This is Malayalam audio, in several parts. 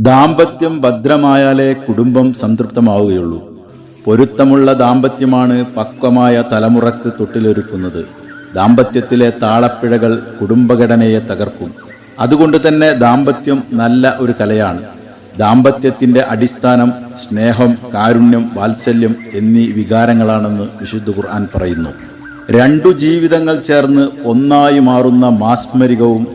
ദാമ്പത്യം ഭദ്രമായാലേ കുടുംബം സംതൃപ്തമാവുകയുള്ളൂ. പൊരുത്തമുള്ള ദാമ്പത്യമാണ് പക്വമായ തലമുറയ്ക്ക് തൊട്ടിലൊരുക്കുന്നത്. ദാമ്പത്യത്തിലെ താളപ്പിഴകൾ കുടുംബഘടനയെ തകർക്കും. അതുകൊണ്ട് തന്നെ ദാമ്പത്യം നല്ല ഒരു കലയാണ്. ദാമ്പത്യത്തിന്റെ അടിസ്ഥാനം സ്നേഹം കാരുണ്യം വാത്സല്യം എന്നീ വികാരങ്ങളാണെന്ന് വിശുദ്ധ ഖുർആൻ പറയുന്നു. രണ്ടു ജീവിതങ്ങൾ ചേർന്ന് ഒന്നായി മാറുന്ന മാസ്മരികവും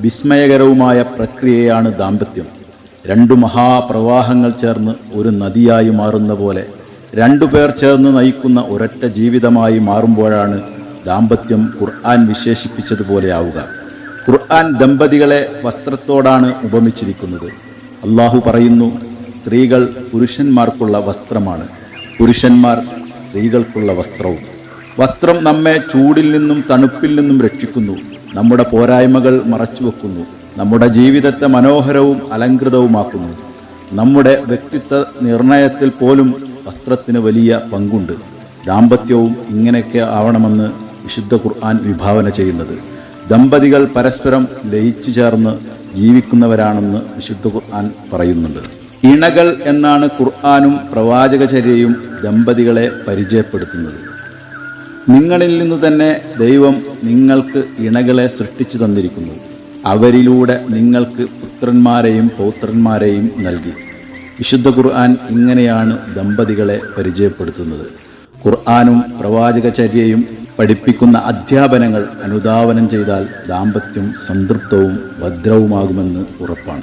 വിസ്മയകരവുമായ പ്രക്രിയയാണ് ദാമ്പത്യം. രണ്ടു മഹാപ്രവാഹങ്ങൾ ചേർന്ന് ഒരു നദിയായി മാറുന്ന പോലെ രണ്ടു പേർ ചേർന്ന് നയിക്കുന്ന ഒരൊറ്റ ജീവിതമായി മാറുമ്പോഴാണ് ദാമ്പത്യം ഖുർആൻ വിശേഷിപ്പിച്ചതുപോലെയാവുക. ഖുർആൻ ദമ്പതികളെ വസ്ത്രത്തോടാണ് ഉപമിച്ചിരിക്കുന്നത്. അള്ളാഹു പറയുന്നു സ്ത്രീകൾ പുരുഷന്മാർക്കുള്ള വസ്ത്രമാണ്. പുരുഷന്മാർ സ്ത്രീകൾക്കുള്ള വസ്ത്രവും. വസ്ത്രം നമ്മെ ചൂടിൽ നിന്നും തണുപ്പിൽ നിന്നും രക്ഷിക്കുന്നു. നമ്മുടെ പോരായ്മകൾ മറച്ചുവെക്കുന്നു. നമ്മുടെ ജീവിതത്തെ മനോഹരവും അലങ്കൃതവുമാക്കുന്നു നമ്മുടെ വ്യക്തിത്വ നിർണയത്തിൽ പോലും വസ്ത്രത്തിന് വലിയ പങ്കുണ്ട്. ദാമ്പത്യവും ഇങ്ങനെയൊക്കെ ആവണമെന്ന് വിശുദ്ധ ഖുർആൻ വിഭാവന ചെയ്യുന്നത്. ദമ്പതികൾ പരസ്പരം ലയിച്ചു ചേർന്ന് ജീവിക്കുന്നവരാണെന്ന് വിശുദ്ധ ഖുർആൻ പറയുന്നുണ്ട്. ഇണകൾ എന്നാണ് ഖുർആാനും പ്രവാചകചര്യയും ദമ്പതികളെ പരിചയപ്പെടുത്തുന്നത്. നിങ്ങളിൽ നിന്ന് തന്നെ ദൈവം നിങ്ങൾക്ക് ഇണകളെ സൃഷ്ടിച്ചു തന്നിരിക്കുന്നു. അവരിലൂടെ നിങ്ങൾക്ക് പുത്രന്മാരെയും പൗത്രന്മാരെയും നൽകി. വിശുദ്ധ ഖുർആൻ ഇങ്ങനെയാണ് ദമ്പതികളെ പരിചയപ്പെടുത്തുന്നത്. ഖുർആാനും പ്രവാചകചര്യയും പഠിപ്പിക്കുന്ന അധ്യാപനങ്ങൾ അനുധാവനം ചെയ്താൽ ദാമ്പത്യം സംതൃപ്തവും ഭദ്രവുമാകുമെന്ന് ഉറപ്പാണ്.